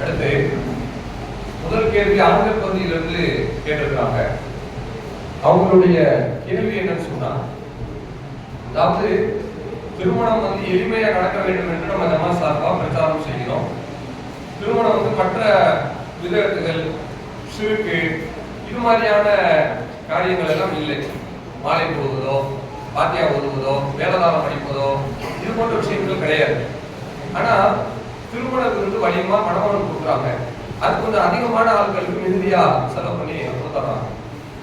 அடுத்து முதல் கேள்வி ஆண்கள் பகுதியிலிருந்து கேட்டிருக்கிறாங்க. அவங்களுடைய கேள்வி என்னன்னு சொன்னா அதாவது திருமணம் வந்து எளிமையா நடக்க வேண்டும் என்று நம்ம ஜமா சார்பா பிரச்சாரம் செய்கிறோம். திருமணம் வந்து மற்ற விதத்துகள் சிறுக்கு இது மாதிரியான காரியங்கள் எல்லாம் இல்லை. மாலை போடுவதோ பாத்தியா ஓதுவதோ வேலதாரம் அடிப்பதோ இது போன்ற விஷயங்கள் கிடையாது. ஆனா திருமணத்திலிருந்து விருந்து வலியமா மணமகன் கொடுக்குறாங்க. அது கொஞ்சம் அதிகமான ஆட்களுக்கு மிகுதியா செலவு பண்ணி கொடுத்துறாங்க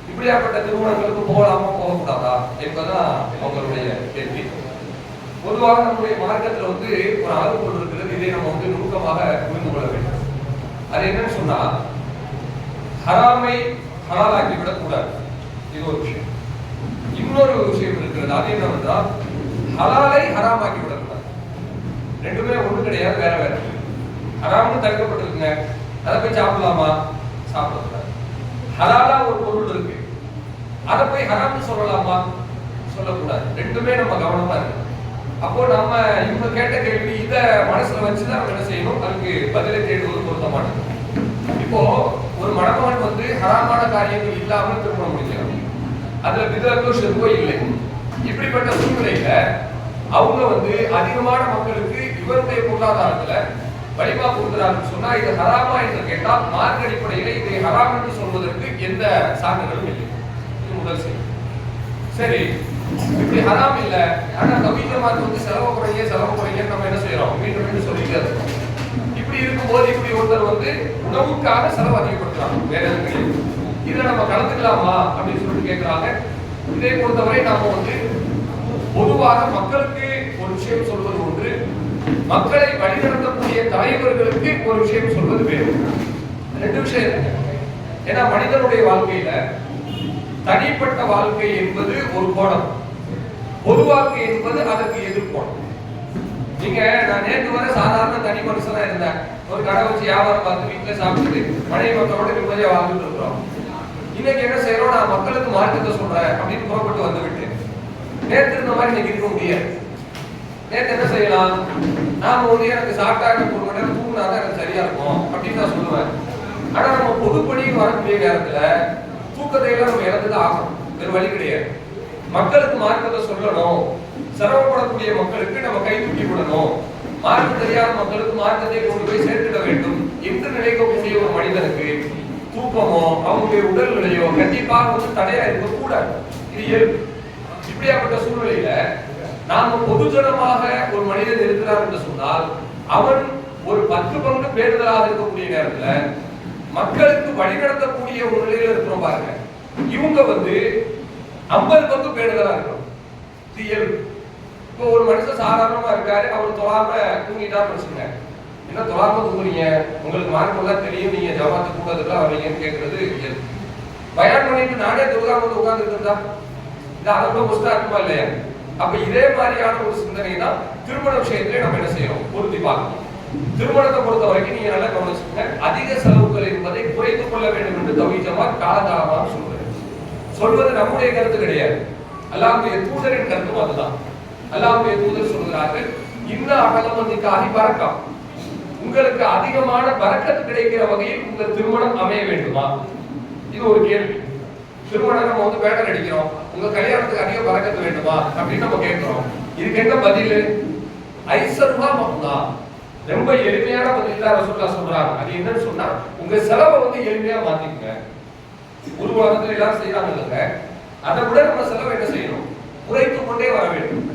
இப்படியாப்பட்ட திருமணங்களுக்கு போகலாமா போகக்கூடாதா என்பதுதான் அவங்களுடைய கேள்வி. பொதுவாக நம்முடைய மார்க்கத்துல வந்து ஒரு அளவுகோல் இருக்கிறது. இதை நம்ம வந்து நுணுக்கமாக புரிந்து கொள்ள வேண்டும். அது என்னன்னு சொன்னா ஹராமை ஹலாலாக்கி விடக்கூடாது இது ஒரு விஷயம். இன்னொரு விஷயம் இருக்கிறது. அது என்னவென்றால் ஹலாலை ஹராமாக்கி விடக்கூடாது ரெண்டுமே ஒன்று கிடையாது வேற வேற. ஹராம்னு தடுக்கப்பட்டிருக்குங்க. அதை போய் சாப்பிடலாமா? சாப்பிடக்கூடாது. ஹலாலா ஒரு பொருள் இருக்கு. அதை போய் ஹராம்னு சொல்லலாமா? சொல்லக்கூடாது. ரெண்டுமே நம்ம கவனமா இருக்கு அப்போ நம்ம இவங்க கேட்ட கேள்வி இதை மனசுல வச்சுதான் நம்ம என்ன செய்யணும்? அதுக்கு பதிலை தேடுவது பொருத்தமானது. இப்போ ஒரு மணமகன் வந்து ஹராமான காரியங்கள் இல்லாமல் திருமணம் முடிக்கிறான் அதுல விதத்தோ செருப்போ இல்லை இப்படிப்பட்ட சூழ்நிலையில அவங்க வந்து அதிகமான மக்களுக்கு இவருடைய பொருளாதாரத்துல வலிமா கொடுக்கிறார்கள் சொன்னா இது ஹராமா என்று கேட்டால் மார்க் அடிப்படையில இதை ஹராம் என்று சொல்வதற்கு எந்த சான்றுகளும் இல்லை. இது முதல் செய்தி சரி இப்படி ஹராம் இல்ல. ஆனா கவிஜமாத்து வந்து செலவு குறைய செலவு குறைய நம்ம என்ன செய்யறோம்? மீண்டும் மீண்டும் சொல்லிட்டே இருக்கோம். இப்படி இருக்கும்போது இப்படி ஒருத்தர் வந்து உணவுக்காக செலவு அதிகப்படுத்துறாங்க. வேற எதுவும் இதை இதுல நம்ம கலந்துக்கலாமா? அப்படின்னு சொல்லிட்டு கேட்கிறாங்க இதை பொறுத்தவரை நாம வந்து பொதுவாக மக்களுக்கு ஒரு விஷயம் சொல்வது ஒன்று மக்களை வழிநடத்தக்கூடிய தலைவர்களுக்கு ஒரு விஷயம் சொல்வது வேறு. ரெண்டு விஷயம் இருக்கு. ஏன்னா மனிதனுடைய வாழ்க்கையில தனிப்பட்ட வாழ்க்கை என்பது ஒரு கோணம். பொது வாழ்க்கை என்பது அதற்கு எதிர்கோணம் நீங்க நான் நேற்று வரை சாதாரண தனி மனுஷனா இருந்தேன். ஒரு கடை வச்சு வியாபாரம் பார்த்து வீட்டுல சாப்பிட்டு மனைவி மக்களோட நிம்மதியா வாழ்ந்துட்டு இருக்கிறோம். இன்னைக்கு என்ன செய்யறோம் நான் மக்களுக்கு மார்க்கத்தை சொல்றேன் அப்படின்னு புறப்பட்டு வந்து விட்டு நேற்று இருந்த மாதிரி இன்னைக்கு இருக்க முடியாது. நேற்று என்ன செய்யலாம்? நாம வந்து எனக்கு சாப்பிட்டா எனக்கு ஒரு மணி நேரம் தூங்கினா தான் எனக்கு சரியா இருக்கும் அப்படின்னு நான் சொல்லுவேன். ஆனா நம்ம பொதுப்பணின்னு வரக்கூடிய நேரத்துல தூக்கத்தை எல்லாம் நம்ம இழந்துதான் ஆகணும். வேறு வழி கிடையாது. மக்களுக்கு மார்க்கத்தை சொல்லணும். சிரமப்படக்கூடிய மக்களுக்கு நம்ம கை தூக்கி விடணும். மார்க்க தெரியாத மக்களுக்கு மார்க்கத்தை கொண்டு போய் சேர்த்துட வேண்டும். என்று நினைக்கக்கூடிய ஒரு மனிதனுக்கு? தூக்கமோ அவங்களுடைய உடல்நிலையோ கண்டிப்பாக வந்து தடையா இருக்கக்கூடாது. இது இயல்பு. இப்படியாப்பட்ட சூழ்நிலையில நாம பொதுஜனமாக ஒரு மனிதன் இருக்கிறார் என்று சொன்னால் அவன் ஒரு பத்து பங்கு பேருதலாக இருக்கக்கூடிய நேரத்துல மக்களுக்கு வழிநடத்தக்கூடிய ஒரு நிலையில இருக்கிறோம் பாருங்க. இவங்க வந்து ஐம்பது பங்கு பேருதலா இருக்கணும். இது இப்போ ஒரு மனுஷன் சாதாரணமா இருக்காரு அவர் தொழாம தூங்கிட்டான்னு வச்சுங்க என்ன தொழாம தூங்குறீங்க? உங்களுக்கு மார்க்கம் எல்லாம் தெரியும் நீங்க ஜமாத்து கூட்டத்துக்குலாம் வரீங்கன்னு கேட்கறது இயல்பு பயன் பண்ணிட்டு நானே தொழுகாம வந்து உட்கார்ந்துட்டு இருந்தா? இது அதை விட ஒஸ்டா இருக்குமா இல்லையா? அப்ப இதே மாதிரியான ஒரு சிந்தனை தான் திருமண விஷயத்திலே நம்ம என்ன செய்யறோம்? பொருத்தி பார்க்கணும். திருமணத்தை பொறுத்த வரைக்கும் நீங்க நல்லா கவனிச்சுங்க அதிக செலவுகள் என்பதை குறைத்துக் கொள்ள வேண்டும் என்று தவிஜமா காலதாமா சொல்றது சொல்வது நம்முடைய கருத்து கிடையாது. அல்லாஹ்வுடைய தூதரின் கருத்தும் அதுதான். அல்லாஹ்வுடைய தூதர் சொல்கிறார்கள் இன்ன காரி பறக்கம் உங்களுக்கு அதிகமான பறக்கத்து கிடைக்கிற வகையில் உங்கள் திருமணம் அமைய வேண்டுமா? இது ஒரு கேள்வி. திருமணம் நம்ம வந்து பேட்டர் அடிக்கிறோம். உங்க கல்யாணத்துக்கு அதிக பறக்கத்து வேண்டுமா? அப்படின்னு நம்ம கேட்கிறோம். இதுக்கு என்ன பதில்? ஐசர்வா மகுதா ரொம்ப எளிமையான பதில் தான் ரசூல்லா சொல்றாங்க அது என்னன்னு சொன்னா உங்க செலவை வந்து எளிமையா மாத்திக்கங்க. ஒரு உலகத்துல எல்லாம் செய்யறாங்க இல்லைங்க அதை விட நம்ம செலவை என்ன செய்யணும்? குறைத்து கொண்டே வர வேண்டும்.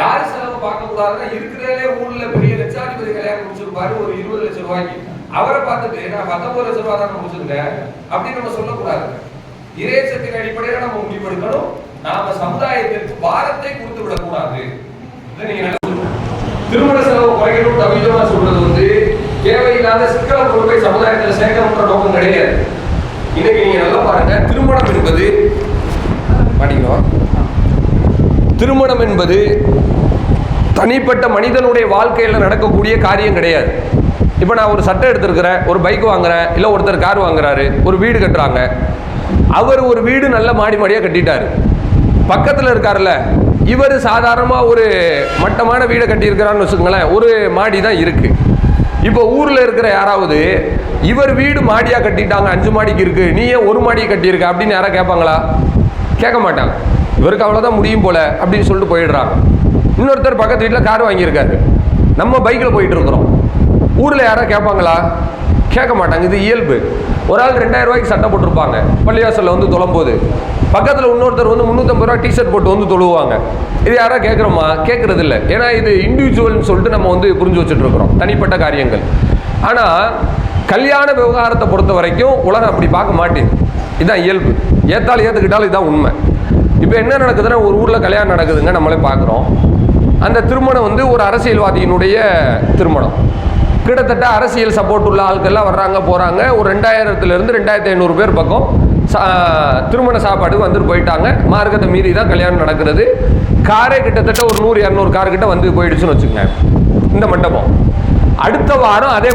யார் செலவு பார்க்க கூடாதுன்னா இருக்கிறதே ஊர்ல பெரிய லட்சாதிபதி கல்யாணம் முடிச்சிருப்பாரு ஒரு இருபது லட்சம் ரூபாய்க்கு. அவரை பார்த்துட்டு நான் பத்தொன்பது லட்சம் ரூபாய் தான் முடிச்சிருக்கேன் அப்படின்னு நம்ம சொல்லக்கூடாது. இறைச்சத்தின் அடிப்படையில நம்ம முடிவெடுக்கணும் நாம சமுதாயத்திற்கு பாரத்தை கொடுத்து விடக்கூடாது. திருமண செலவு குறைக்கணும் தமிழமா சொல்றது வந்து தேவையில்லாத சிக்கல பொருட்களை சமுதாயத்தில் சேர்க்கணுன்ற நோக்கம் கிடையாது. இன்னைக்கு நீங்க நல்லா பாருங்க திருமணம் என்பது மாட்டிக்கணும் திருமணம் என்பது தனிப்பட்ட மனிதனுடைய வாழ்க்கையில் நடக்கக்கூடிய காரியம் கிடையாது. இப்போ நான் ஒரு சட்டை எடுத்திருக்கிறேன் ஒரு பைக் வாங்குறேன் இல்லை ஒருத்தர் கார் வாங்குறாரு ஒரு வீடு கட்டுறாங்க. அவர் ஒரு வீடு நல்ல மாடி மாடியாக கட்டிட்டாரு. பக்கத்தில் இருக்கார்ல இவர் சாதாரணமாக ஒரு மட்டமான வீடை கட்டியிருக்கிறான்னு வச்சுக்கோங்களேன் ஒரு மாடி தான் இருக்குது இப்போ ஊரில் இருக்கிற யாராவது இவர் வீடு மாடியாக கட்டிட்டாங்க அஞ்சு மாடிக்கு இருக்கு நீ ஏன் ஒரு மாடியை கட்டியிருக்க அப்படின்னு யாராவது கேட்பாங்களா? கேட்க மாட்டாங்க. இவருக்கு அவ்வளோதான் முடியும் போல அப்படின்னு சொல்லிட்டு போயிடுறாங்க. இன்னொருத்தர் பக்கத்து வீட்டில் கார் வாங்கியிருக்காரு. நம்ம பைக்கில் போயிட்டு இருக்கிறோம். ஊரில் யாராவது கேட்பாங்களா? கேட்க மாட்டாங்க இது இயல்பு. ஒரு ஆள் ரெண்டாயிரம் ரூபாய்க்கு சட்டை போட்டிருப்பாங்க. பள்ளிவாசலில் வந்து தொழும்போது. பக்கத்தில் இன்னொருத்தர் வந்து முந்நூற்றம்பது ரூபா டிஷர்ட் போட்டு வந்து தொழுவாங்க இது யாராவது கேட்குறோமா? கேட்குறது இல்லை ஏன்னா இது இண்டிவிஜுவல்னு சொல்லிட்டு நம்ம வந்து புரிஞ்சு வச்சுட்ருக்குறோம் தனிப்பட்ட காரியங்கள். ஆனால் கல்யாண விவகாரத்தை பொறுத்த வரைக்கும் உலகம் அப்படி பார்க்க மாட்டேங்குது. இதுதான் இயல்பு. ஏத்தால் ஏற்றுக்கிட்டாலும் இதுதான் உண்மை. இப்போ என்ன நடக்குதுன்னா ஒரு ஊரில் கல்யாணம் நடக்குதுங்க நம்மளே பார்க்குறோம். அந்த திருமணம் வந்து ஒரு அரசியல்வாதியினுடைய திருமணம். கிட்டத்தட்ட அரசியல் சப்போர்ட் உள்ள ஆட்கள்லாம் வர்றாங்க போகிறாங்க ஒரு ரெண்டாயிரத்துலேருந்து ரெண்டாயிரத்தி ஐநூறு பேர் பக்கம் திருமண சாப்பாடுக்கு வந்துட்டு போயிட்டாங்க. மார்க்கத்தை மீறி தான் கல்யாணம் நடக்கிறது. காரே கிட்டத்தட்ட ஒரு நூறு இரநூறு கார் கிட்ட வந்து போயிடுச்சுன்னு வச்சுக்கோங்க. இந்த மண்டபம். அடுத்த வாரம் அதே